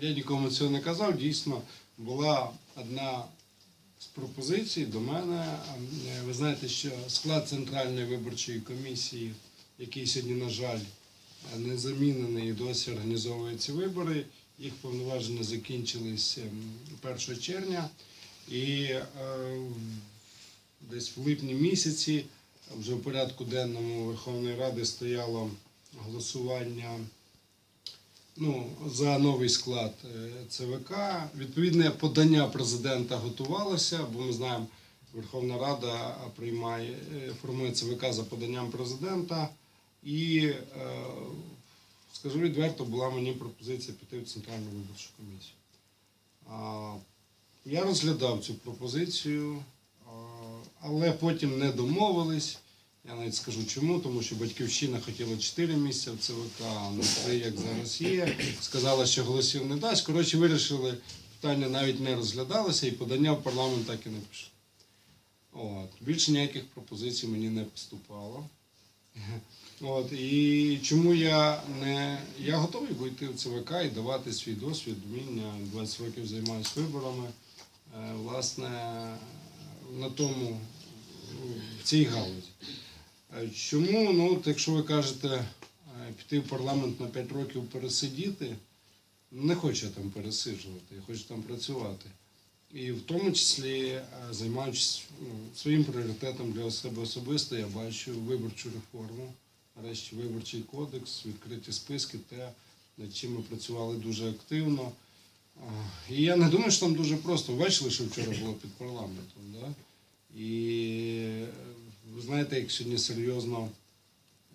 Я нікому цього не казав. Дійсно, була одна з пропозицій до мене. Е, Ви знаєте, що склад Центральної виборчої комісії, який сьогодні, на жаль, не замінений і досі організовує ці вибори, їх повноваження закінчились ем, 1 червня. І е, десь в липні місяці вже в порядку денному Верховної Ради стояло голосування ну, за новий склад е, ЦВК. Відповідне подання президента готувалося, бо ми знаємо, Верховна Рада приймає, е, формує ЦВК за поданням президента. І, е, скажу відверто, була мені пропозиція піти в Центральну виборчу комісію. Я розглядав цю пропозицію, але потім не домовились. Я навіть скажу чому, тому що батьківщина хотіла 4 місця в ЦВК, не 3, як зараз є. Сказала, що голосів не дасть. Коротше, вирішили, питання навіть не розглядалося і подання в парламент так і не пішло. От. Більше ніяких пропозицій мені не поступало. От. І чому я не. Я готовий вийти в ЦВК і давати свій досвід, вміння. 20 років займаюся виборами. Е, Власне, на тому, в цій галузі. Е, Чому, ну, якщо ви кажете, е, піти в парламент на 5 років пересидіти, не хочу там пересиджувати, я хочу там працювати. І в тому числі, е, займаючись ну, своїм пріоритетом для себе особисто, я бачу виборчу реформу, нарешті виборчий кодекс, відкриті списки, те, над чим ми працювали дуже активно. І я не думаю, що там дуже просто. Бачили, що вчора було під парламентом. Да? І знаєте, як сьогодні серйозно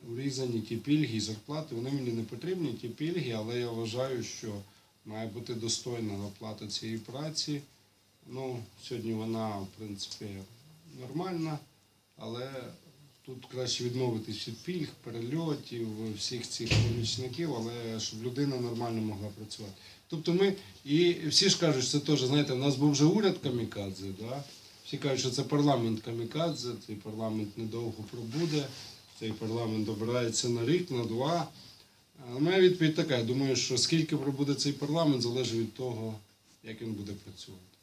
урізані ті пільги і зарплати, вони мені не потрібні, ті пільги, але я вважаю, що має бути достойна оплата цієї праці. Ну, сьогодні вона, в принципі, нормальна, але тут краще відмовитись від пільг, перельотів, всіх цих помічників, але щоб людина нормально могла працювати. Тобто ми, і всі ж кажуть, що це теж, знаєте, в нас був вже уряд камікадзе, да? Всі кажуть, що це парламент камікадзе, цей парламент недовго пробуде, цей парламент обирається на рік, на два. Але моя відповідь така, я думаю, що скільки пробуде цей парламент, залежить від того, як він буде працювати.